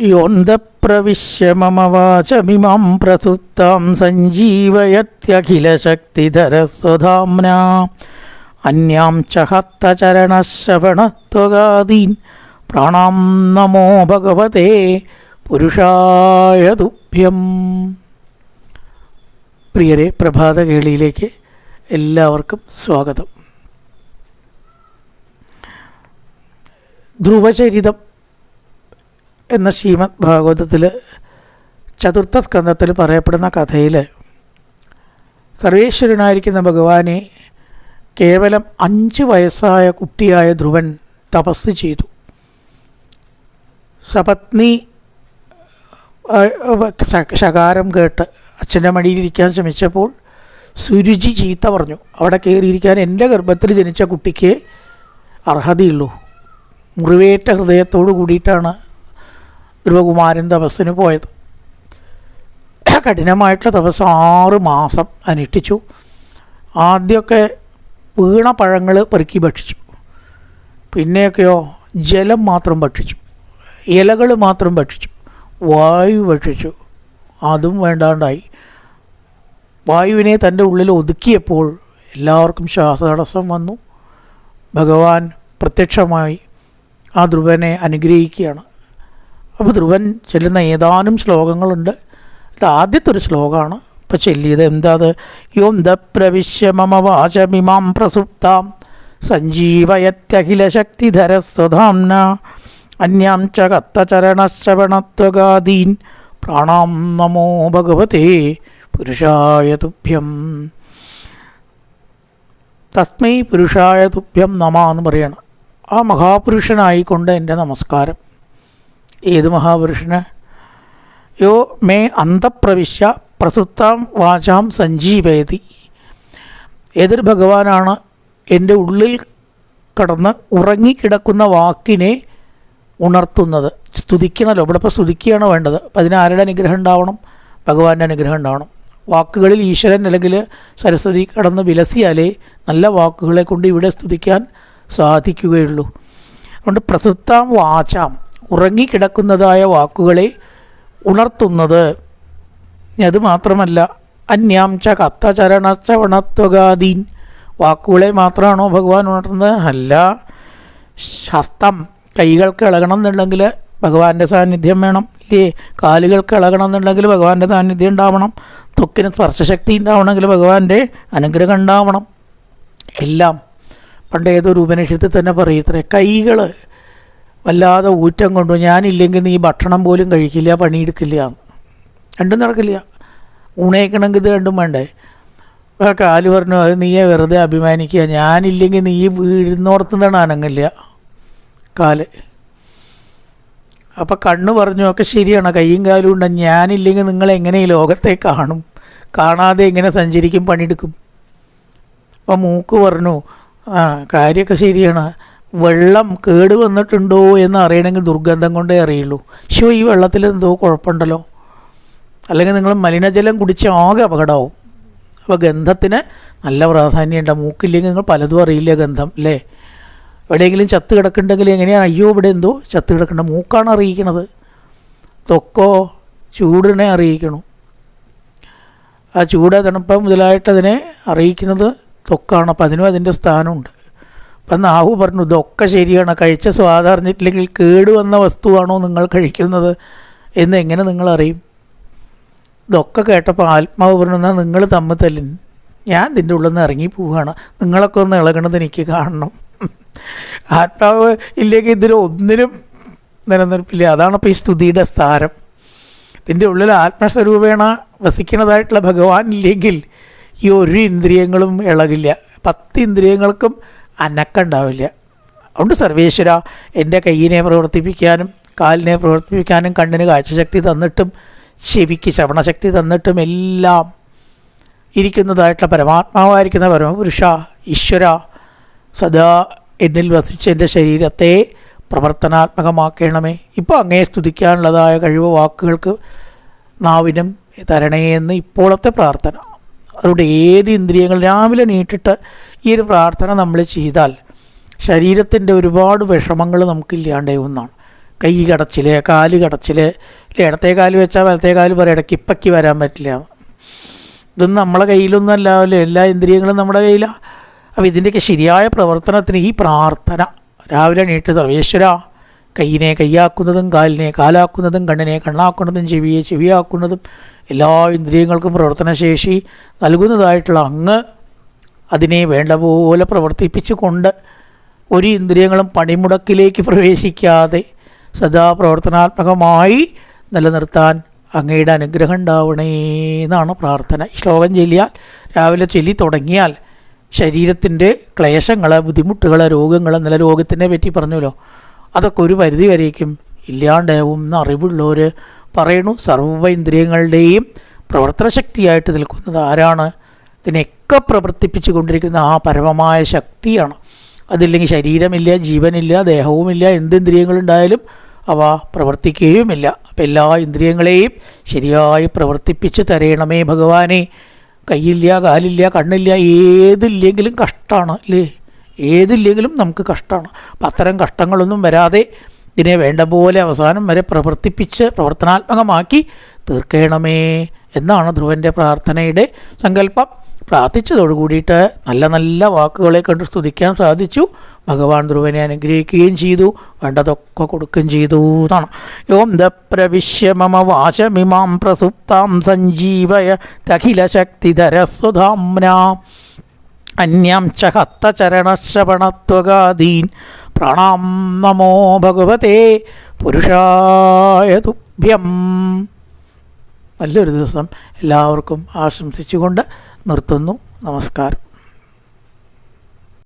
യോന്തപ്രവിശ്യ മമ വാചമിമാം പ്രസുപ്താം സഞ്ജീവയത്യഖിലശക്തിധരസ്വധാംന അന്യാം ച ഹസ്തചരണശ്രവണത്വഗാദീൻ പ്രാണാം നമോ ഭഗവത്തെ പുരുഷായ തുഭ്യം പ്രിയരെ പ്രഭാതകേളിയിലേക്ക് എല്ലാവർക്കും സ്വാഗതം. ധ്രുവചരിതം എന്ന ശ്രീമദ് ഭാഗവതത്തിൽ ചതുർത്ഥ സ്കന്ധത്തിൽ പറയപ്പെടുന്ന കഥയിൽ സർവേശ്വരനായിരിക്കുന്ന ഭഗവാനെ കേവലം അഞ്ച് വയസ്സായ കുട്ടിയായ ധ്രുവൻ തപസ് ചെയ്തു. സപത്നി ശകാരം കേട്ട് അച്ഛന്റെ മടിയിലിരിക്കാൻ ശ്രമിച്ചപ്പോൾ സുരുചി ചീത്ത പറഞ്ഞു അവിടെ കയറിയിരിക്കാൻ എന്റെ ഗർഭത്തിൽ ജനിച്ച കുട്ടിക്ക് അർഹതയുള്ളൂ. മുറിവേറ്റ ഹൃദയത്തോടു കൂടിയിട്ടാണ് ധ്രുവകുമാരൻ തപസ്സിന് പോയത്. കഠിനമായിട്ടുള്ള തപസ് ആറ് മാസം അനുഷ്ഠിച്ചു. ആദ്യമൊക്കെ വീണ പഴങ്ങൾ പെറുക്കി ഭക്ഷിച്ചു. പിന്നെയൊക്കെയോ ജലം മാത്രം ഭക്ഷിച്ചു. ഇലകൾ മാത്രം ഭക്ഷിച്ചു. വായു ഭക്ഷിച്ചു. അതും വേണ്ടാണ്ടായി. വായുവിനെ തന്റെ ഉള്ളിൽ ഒതുക്കിയപ്പോൾ എല്ലാവർക്കും ശ്വാസതടസ്സം വന്നു. ഭഗവാൻ പ്രത്യക്ഷമായി ആ ധ്രുവനെ അനുഗ്രഹിക്കുകയാണ്. അപ്പോൾ ധ്രുവൻ ചെല്ലുന്ന ഏതാനും ശ്ലോകങ്ങളുണ്ട്. ആദ്യത്തെ ഒരു ശ്ലോകമാണ്. ഇപ്പം ചെല്ലിയത് എന്താ അത്? യോന്ത പ്രവിശ്യ മമ വാചമിമാം പ്രസുപ്താം. സഞ്ജീവയത്യഖിലശക്തിധരസ്വധാംന. അന്യാം ച കത്തചരണശ്രവണത്വഗാദീൻ. പ്രാണാം നമോ ഭഗവതേ പുരുഷായ തുഭ്യം. തസ്മൈ പുരുഷായ തുഭ്യം നമ എന്ന് പറയണം. ആ മഹാപുരുഷനായിക്കൊണ്ട് എന്റെ നമസ്കാരം. ഏത് മഹാപുരുഷന്? യോ മേ അന്തപ്രവിശ്യ പ്രസുത്താം വാചാം സഞ്ജീവയതി. ഏതൊരു ഭഗവാനാണ് എന്റെ ഉള്ളിൽ കടന്ന് ഉറങ്ങിക്കിടക്കുന്ന വാക്കിനെ ഉണർത്തുന്നത്. സ്തുതിക്കണമല്ലോ ഇവിടെ ഇപ്പോൾ സ്തുതിക്കുകയാണ് വേണ്ടത്. അപ്പം അതിന് ആരുടെ അനുഗ്രഹം ഉണ്ടാവണം? ഭഗവാന്റെ അനുഗ്രഹം ഉണ്ടാവണം. വാക്കുകളിൽ ഈശ്വരൻ അല്ലെങ്കിൽ സരസ്വതി കടന്ന് വിലസിയാലേ നല്ല വാക്കുകളെ കൊണ്ട് ഇവിടെ സ്തുതിക്കാൻ സാധിക്കുകയുള്ളൂ. അതുകൊണ്ട് പ്രസുത്താം വാചാം ഉറങ്ങിക്കിടക്കുന്നതായ വാക്കുകളെ ഉണർത്തുന്നത്. അത് മാത്രമല്ല അന്യാം ച കത്തചരണശ്രവണത്വഗാദീൻ വാക്കുകളെ മാത്രമാണോ ഭഗവാൻ ഉണർത്തുന്നത്? അല്ല. ഹസ്തം കൈകൾക്ക് ഇളകണം എന്നുണ്ടെങ്കിൽ ഭഗവാന്റെ സാന്നിധ്യം വേണം. ഇല്ലേ? കാലുകൾക്ക് ഇളകണം എന്നുണ്ടെങ്കിൽ ഭഗവാന്റെ സാന്നിധ്യം ഉണ്ടാവണം. ത്വക്കിന് സ്പർശശക്തി ഉണ്ടാവണമെങ്കിൽ ഭഗവാന്റെ അനുഗ്രഹം ഉണ്ടാവണം. എല്ലാം പണ്ട് ഏതൊരു ഉപനിഷത്തിൽ തന്നെ പറയത്രേ കൈകൾ വല്ലാതെ ഊറ്റം കൊണ്ടു. ഞാനില്ലെങ്കിൽ നീ ഭക്ഷണം പോലും കഴിക്കില്ല പണിയെടുക്കില്ല. രണ്ടും നടക്കില്ല. ഊണേക്കണമെങ്കിൽ ഇത് രണ്ടും വേണ്ടേ? ആ കാൽ പറഞ്ഞു അത് നീയെ വെറുതെ അഭിമാനിക്കുക. ഞാനില്ലെങ്കിൽ നീ വീഴുന്നോടത്തുനിന്നാണ് അനങ്ങില്ല. കാൽ. അപ്പം കണ്ണ് പറഞ്ഞു ഒക്കെ ശരിയാണ്. കൈയും കാലും ഉണ്ട്. ഞാനില്ലെങ്കിൽ നിങ്ങൾ എങ്ങനെ ഈ ലോകത്തെ കാണും? കാണാതെ എങ്ങനെ സഞ്ചരിക്കും പണിയെടുക്കും? അപ്പം മൂക്ക് പറഞ്ഞു ആ കാര്യമൊക്കെ ശരിയാണ്. വെള്ളം കേട് വന്നിട്ടുണ്ടോ എന്ന് അറിയണമെങ്കിൽ ദുർഗന്ധം കൊണ്ടേ അറിയുള്ളൂ. ശോ ഈ വെള്ളത്തിൽ എന്തോ കുഴപ്പമുണ്ടല്ലോ. അല്ലെങ്കിൽ നിങ്ങൾ മലിനജലം കുടിച്ച് ആകെ അപകടമാവും. അപ്പോൾ ഗന്ധത്തിന് നല്ല പ്രാധാന്യമുണ്ട്. മൂക്കില്ലെങ്കിൽ നിങ്ങൾ പലതും അറിയില്ല ഗന്ധം അല്ലേ? എവിടെയെങ്കിലും ചത്ത് കിടക്കുന്നുണ്ടെങ്കിൽ എങ്ങനെയാണ് അയ്യോ ഇവിടെ എന്തോ ചത്ത് കിടക്കേണ്ട മൂക്കാണ് അറിയിക്കണത്. തൊക്കോ ചൂടിനെ അറിയിക്കണം. ആ ചൂട് തണുപ്പ് മുതലായിട്ടതിനെ അറിയിക്കുന്നത് തൊക്കാണ്. അപ്പം അതിനും അതിന്റെ സ്ഥാനമുണ്ട്. അപ്പം നാഹു പറഞ്ഞു ഇതൊക്കെ ശരിയാണ്. കഴിച്ച സ്വാദ് കേടുവന്ന കേട് വസ്തുവാണോ നിങ്ങൾ കഴിക്കുന്നത്? എന്ന് എങ്ങനെ നിങ്ങളറിയും ഇതൊക്കെ കേട്ടപ്പോൾ ആത്മാവ് പറഞ്ഞു എന്നാൽ നിങ്ങൾ തമ്മിൽ തല്ലിൻ ഞാൻ ഇതിന്റെ ഉള്ളിൽ നിന്ന് ഇറങ്ങി പോവുകയാണ്. നിങ്ങളൊക്കെ ഒന്ന് ഇളകണത് എനിക്ക് കാണണം. ആത്മാവ് ഇല്ലെങ്കിൽ ഇതിന് ഒന്നിനും നിലനിൽപ്പില്ല. അതാണ് ഇപ്പോൾ ഈ സ്തുതിയുടെ സ്ഥാനം ഇതിന്റെ ഉള്ളിൽ ആത്മസ്വരൂപേണ വസിക്കുന്നതായിട്ടുള്ള ഭഗവാൻ ഇല്ലെങ്കിൽ ഈ ഒരു ഇന്ദ്രിയങ്ങളും ഇളകില്ല. പത്ത് ഇന്ദ്രിയങ്ങൾക്കും അനക്കുണ്ടാവില്ല. അതുകൊണ്ട് സർവേശ്വര എന്റെ കയ്യിനെ പ്രവർത്തിപ്പിക്കാനും കാലിനെ പ്രവർത്തിപ്പിക്കാനും കണ്ണിന് കാഴ്ചശക്തി തന്നിട്ടും ചെവിക്ക് ശ്രവണശക്തി തന്നിട്ടും എല്ലാം ഇരിക്കുന്നതായിട്ടുള്ള പരമാത്മാവായിരിക്കുന്ന പരമപുരുഷ ഈശ്വര സദാ എന്നിൽ വസിച്ച എന്റെ ശരീരത്തെ പ്രവർത്തനാത്മകമാക്കണമേ. ഇപ്പോൾ അങ്ങേ സ്തുതിക്കാനുള്ളതായ കഴിവ് വാക്കുകൾക്ക് നാവിനും തരണേ എന്ന് ഇപ്പോഴത്തെ പ്രാർത്ഥന. അതുകൊണ്ട് ഏത് ഇന്ദ്രിയങ്ങൾ രാവിലെ നീട്ടിട്ട് ഈ ഒരു പ്രാർത്ഥന നമ്മൾ ചെയ്താൽ ശരീരത്തിന്റെ ഒരുപാട് വിഷമങ്ങൾ നമുക്കില്ലാണ്ടാവുന്നതാണ് കൈ കടച്ചിൽ കാൽ കടച്ചിൽ അല്ലെ ഇടത്തെ കാൽ വെച്ചാൽ വലത്തെ കാൽ പറയാം ഇടയ്ക്ക് ഇപ്പയ്ക്ക് വരാൻ പറ്റില്ല. ഇതൊന്നും നമ്മളെ കയ്യിലൊന്നും അല്ലാവല്ലോ എല്ലാ ഇന്ദ്രിയങ്ങളും നമ്മുടെ കയ്യിലാണ് അപ്പോൾ ഇതിന്റെയൊക്കെ ശരിയായ പ്രവർത്തനത്തിന് ഈ പ്രാർത്ഥന രാവിലെ നീട്ട് സർവേശ്വര. കയ്യിനെ കൈയാക്കുന്നതും കാലിനെ കാലാക്കുന്നതും കണ്ണിനെ കണ്ണാക്കുന്നതും ചെവിയെ ചെവിയാക്കുന്നതും എല്ലാ ഇന്ദ്രിയങ്ങൾക്കും പ്രവർത്തനശേഷി നൽകുന്നതായിട്ടുള്ള അങ്ങ് അതിനെ വേണ്ട പോലെ പ്രവർത്തിപ്പിച്ചു കൊണ്ട് ഒരു ഇന്ദ്രിയങ്ങളും പണിമുടക്കിലേക്ക് പ്രവേശിക്കാതെ സദാ പ്രവർത്തനാത്മകമായി നിലനിർത്താൻ അങ്ങയുടെ അനുഗ്രഹം ഉണ്ടാവണേ എന്നാണ് പ്രാർത്ഥന. ശ്ലോകം ചൊല്ലിയാൽ രാവിലെ ചൊല്ലി തുടങ്ങിയാൽ ശരീരത്തിന്റെ ക്ലേശങ്ങൾ ബുദ്ധിമുട്ടുകൾ രോഗങ്ങൾ നല്ല രോഗത്തിനെ പറ്റി പറഞ്ഞല്ലോ അതൊക്കെ ഒരു പരിധി വരേക്കും ഇല്ലാണ്ടാവും എന്ന് അറിവുള്ളവർ പറയണു. സർവ ഇന്ദ്രിയങ്ങളുടെയും പ്രവർത്തനശക്തിയായിട്ട് നിൽക്കുന്നത് ആരാണ്? ഇതിനെയൊക്കെ പ്രവർത്തിപ്പിച്ചു കൊണ്ടിരിക്കുന്ന ആ പരമമായ ശക്തിയാണ്. അതില്ലെങ്കിൽ ശരീരമില്ല ജീവനില്ല ദേഹവുമില്ല എന്ത് ഇന്ദ്രിയങ്ങളുണ്ടായാലും അവ പ്രവർത്തിക്കുകയുമില്ല. അപ്പം എല്ലാ ഇന്ദ്രിയങ്ങളെയും ശരിയായി പ്രവർത്തിപ്പിച്ച് തരയണമേ ഭഗവാനെ. കയ്യില്ല കാലില്ല കണ്ണില്ല ഏതില്ലെങ്കിലും കഷ്ടമാണ് അല്ലേ? ഏതില്ലെങ്കിലും നമുക്ക് കഷ്ടമാണ് അപ്പം അത്തരം കഷ്ടങ്ങളൊന്നും വരാതെ ഇതിനെ വേണ്ട പോലെ അവസാനം വരെ പ്രവർത്തിപ്പിച്ച് പ്രവർത്തനാത്മകമാക്കി തീർക്കണമേ എന്നാണ് ധ്രുവന്റെ പ്രാർത്ഥനയുടെ സങ്കല്പം. പ്രാർത്ഥിച്ചതോടു കൂടിയിട്ട് നല്ല നല്ല വാക്കുകളെ കണ്ട് സ്തുതിക്കാൻ സാധിച്ചു. ഭഗവാൻ ധ്രുവനെ അനുഗ്രഹിക്കുകയും ചെയ്തു. വേണ്ടതൊക്കെ കൊടുക്കുകയും ചെയ്തു എന്നാണ്. ഓം ദ പ്രവിശ്യ മമ വാശമിമാം പ്രസുപ്താം സഞ്ജീവയ തഖില ശക്തിധര സ്വധാംന അന്യാം ച ഹസ്തചരണശ്രവണത്വകാദീൻ പ്രാണാം നമോ ഭഗവതേ പുരുഷായ തുഭ്യം. നല്ലൊരു ദിവസം എല്ലാവർക്കും ആശംസിച്ചുകൊണ്ട് നിർത്തുന്നു. നമസ്കാരം.